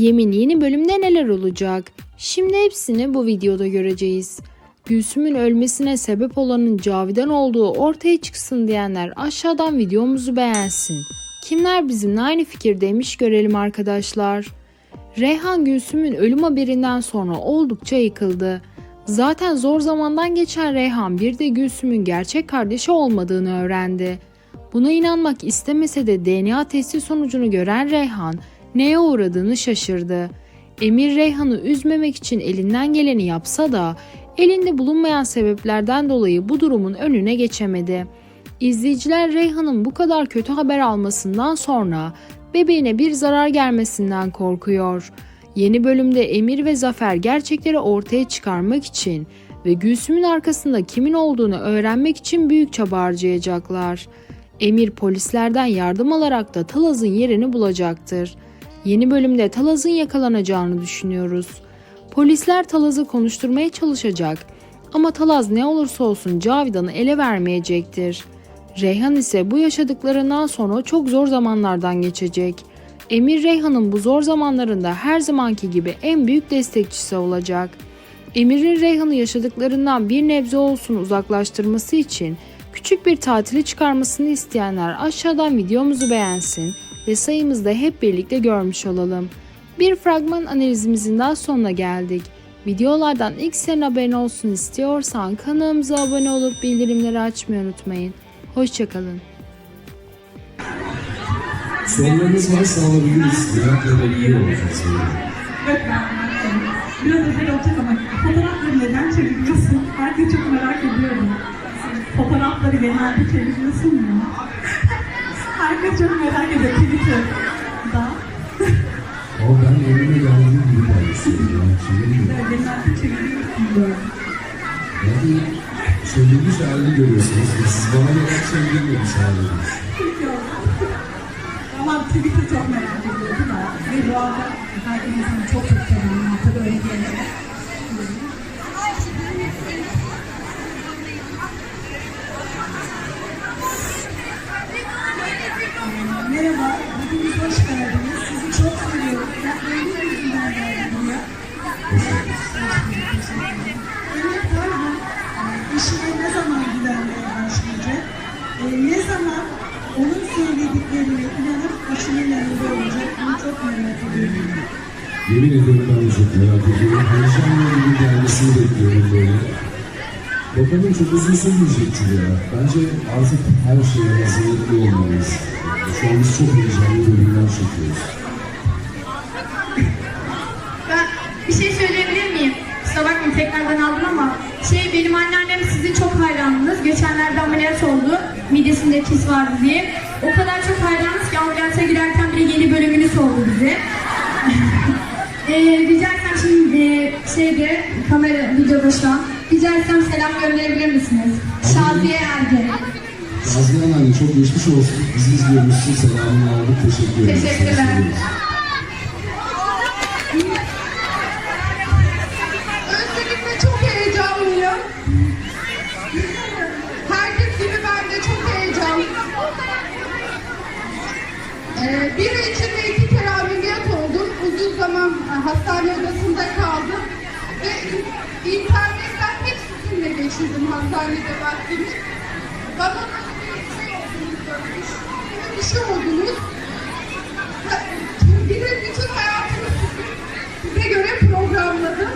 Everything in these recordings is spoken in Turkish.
Yemin yeni bölümde neler olacak? Şimdi hepsini bu videoda göreceğiz. Gülsüm'ün ölmesine sebep olanın Cavidan olduğu ortaya çıksın diyenler aşağıdan videomuzu beğensin. Kimler bizimle aynı fikirdeymiş görelim arkadaşlar. Reyhan Gülsüm'ün ölüm haberinden sonra oldukça yıkıldı. Zaten zor zamandan geçen Reyhan bir de Gülsüm'ün gerçek kardeşi olmadığını öğrendi. Buna inanmak istemese de DNA testi sonucunu gören Reyhan neye uğradığını şaşırdı. Emir Reyhan'ı üzmemek için elinden geleni yapsa da elinde bulunmayan sebeplerden dolayı bu durumun önüne geçemedi. İzleyiciler Reyhan'ın bu kadar kötü haber almasından sonra bebeğine bir zarar gelmesinden korkuyor. Yeni bölümde Emir ve Zafer gerçekleri ortaya çıkarmak için ve Gülsüm'ün arkasında kimin olduğunu öğrenmek için büyük çaba harcayacaklar. Emir polislerden yardım alarak da Talaz'ın yerini bulacaktır. Yeni bölümde Talaz'ın yakalanacağını düşünüyoruz. Polisler Talaz'ı konuşturmaya çalışacak ama Talaz ne olursa olsun Cavidan'ı ele vermeyecektir. Reyhan ise bu yaşadıklarından sonra çok zor zamanlardan geçecek. Emir Reyhan'ın bu zor zamanlarında her zamanki gibi en büyük destekçisi olacak. Emir'in Reyhan'ı yaşadıklarından bir nebze olsun uzaklaştırması için küçük bir tatili çıkarmasını isteyenler aşağıdan videomuzu beğensin ve sayımızda hep birlikte görmüş olalım. Bir fragman analizimizin daha sonuna geldik. Videolardan ilk senin haberin olsun istiyorsan kanalımıza abone olup bildirimleri açmayı unutmayın. Hoşçakalın. Sorularınız varsa alabiliriz. Cevap verebiliyor olacağız. Biraz özel olacak ama fotoğrafları neden çeviriyorsun? Herkes çok merak ediyorum. Fotoğrafları genelde çeviriyorsun mu? Herkes çok merak ediyor Twitter'da. Ama ben önüme geldiğim gibi paylaşıyorum. Genelde çeviriyorsun böyle. Yani çevrilmiş halini görüyorsunuz. Siz bana neden çevrilmemiş halini? Ama Twitter çok merak ediyordu da. Ve bu arada herkesin çok çok seviyorum. Tabii öyle diyemem. Yemin ederim ben de çok merak ediyorum. Heyecanla gibi gelmesini bekliyorum böyle. Bakalım çok uzun sürmeyecektir ya. Bence artık her şeye hazırlıklı olmalıyız. Şu an biz çok heyecanlı bölümler çekiyoruz. Ben bir şey söyleyebilir miyim? Kusura bakmayın tekrardan aldım ama şey benim anneannem sizin çok hayranınız. Geçenlerde ameliyat oldu. Midesinde kis vardı diye. O kadar çok hayranız ki ameliyata girerken bile yeni bölümünü sordu bize. ee, rica etsem şimdi e, şeyde kamera videoda şu an. Rica etsem selam gönderebilir misiniz? Şaziye Ergen. Nazlıhan anne çok geçmiş olsun. Bizi izliyormuşsun. Selamını aldık. Teşekkür ederim. Teşekkürler. Ee, bir ay içinde iki kere ameliyat oldum. Uzun zaman e, hastane odasında kaldım. Ve internetten hep sizinle geçirdim hastanede vaktimi. Bana şey. Bir şey oldunuz. Bir de bütün hayatımı size göre programladım.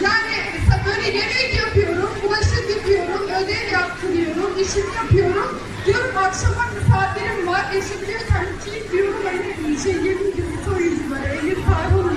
Yani böyle yemek yapıyorum, bulaşık yıkıyorum, ödev yaptırıyorum, işimi yapıyorum. Diyorum akşama misafirім var, eşim diyor sen kim diyorum hani şey yemin gibi soyunculara, elim karbon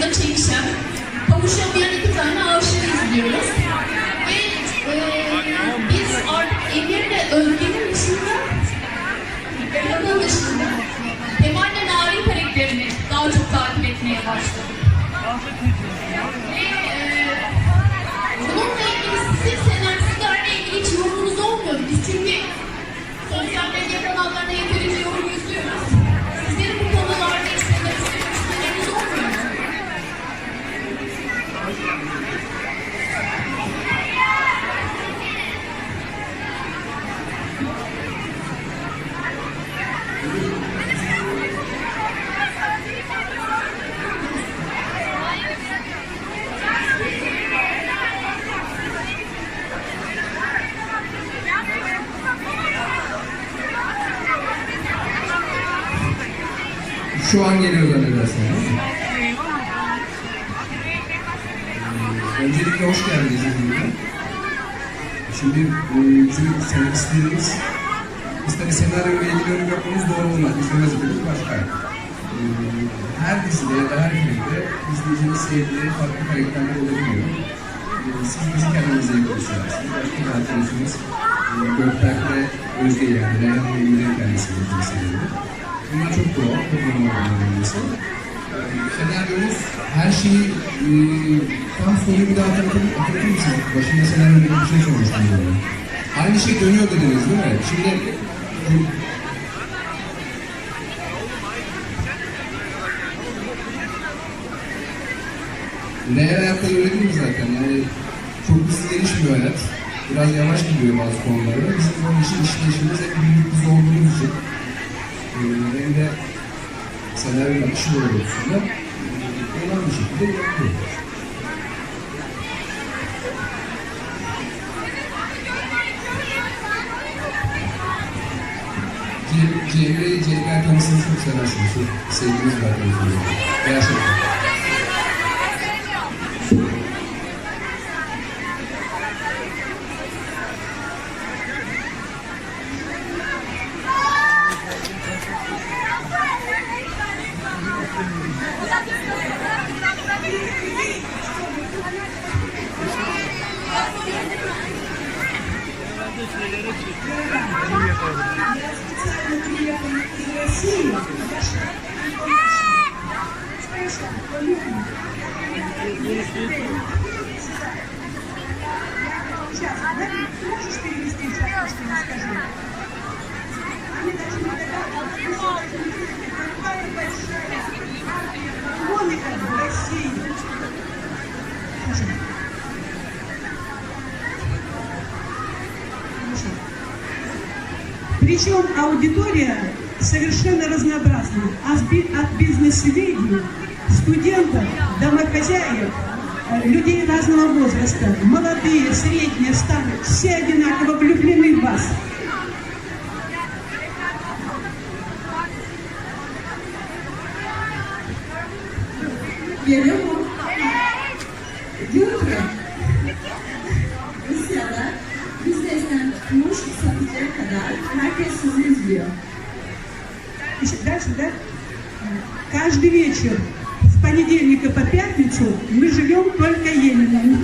arasında çekişen, kavuşamayan iki tane aşığı izliyoruz. Ve e, Şu an geliyor zannedersiniz. Öncelikle hoş geldiniz hepinize. Şimdi e, bizim senaristlerimiz biz tabii senaryo ile ilgili yorum yapmamız doğru olmaz. Bizim vazifemiz başka. Ee, Her dizide ya da her filmde izleyicinin sevdiği farklı karakterler olabiliyor. Ee, Siz bizi kendinize yaklaşıyorsunuz. Başka bir arkadaşımız e, Gökberk'le Özge yani Reyhan ve Emir'in kendisini seviyor. Bunlar çok doğal, çok normal olması. Senaryomuz her şeyi e, tam soruyu bir daha hatırlatır, hatırlatır mısınız? Başında senaryoda bir şey sormuştum böyle. Aynı şey dönüyor dediniz değil mi? Şimdi Real hayatta öyle zaten? Yani çok hızlı gelişmiyor hayat. Biraz yavaş gidiyor bazı konularda. Bizim onun için işleyişimiz hep biz olduğumuz için e, hem de senaryo akışı doğrultusunda e, olan bir şekilde. Cem- Cemre'yi Cenk Erkan'ısını çok seversiniz. Bir arkadaşınız. Gerçekten. Причем аудитория совершенно разнообразна. От бизнес-видео, студентов, домохозяев, людей разного возраста, молодые, средние, старые, все одинаково влюблены в вас. Diyor ki, Rusya'da bizdesten tutmuş satıcıya kadar herkes sizi izliyor. Еще дальше, да? Каждый вечер понедельника по пятницу мы живем только Ельниным.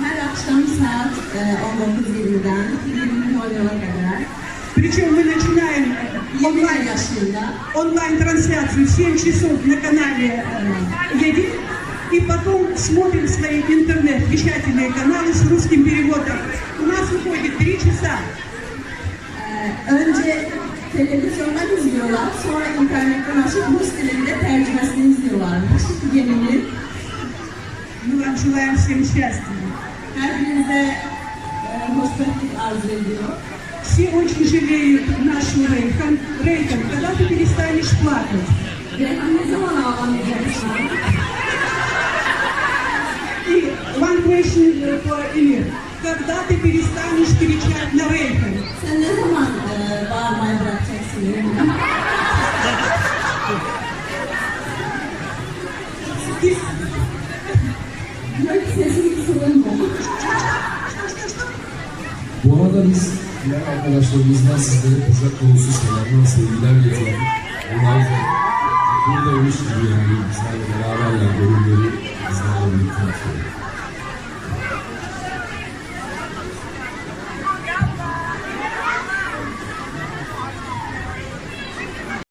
Her akşam saat 19.20'den 20.00'a kadar Причем мы начинаем э, 21 онлайн, онлайн-трансляцию в 7 часов на канале э, Един, и потом смотрим свои интернет-вещательные каналы с русским переводом. У нас уходит 3 часа. önce televizyondan izliyorlar, sonra internetten açıp Rus dilinde tercümesini izliyorlarmış вам желаем всем счастья. Her birinize e, hoşgörülük arzu ediyor. Все очень жалеют нашу Рейхан. Рейхан, когда ты перестанешь плакать? Reyhan ne zaman ağlamayacaklar? И one question э, for Эмир. Когда ты перестанешь кричать на Рейхан? Sen ne zaman e, bağırmayı bırakacaksın? Reyhan? Ты Diyor ki sesin kısılır mı? Bu arada biz diğer arkadaşlarımızdan sizlere kucak dolusu selamlar, sevgiler getirdik. Onlar da buradaymış gibi yani. Sadece beraberler, gönül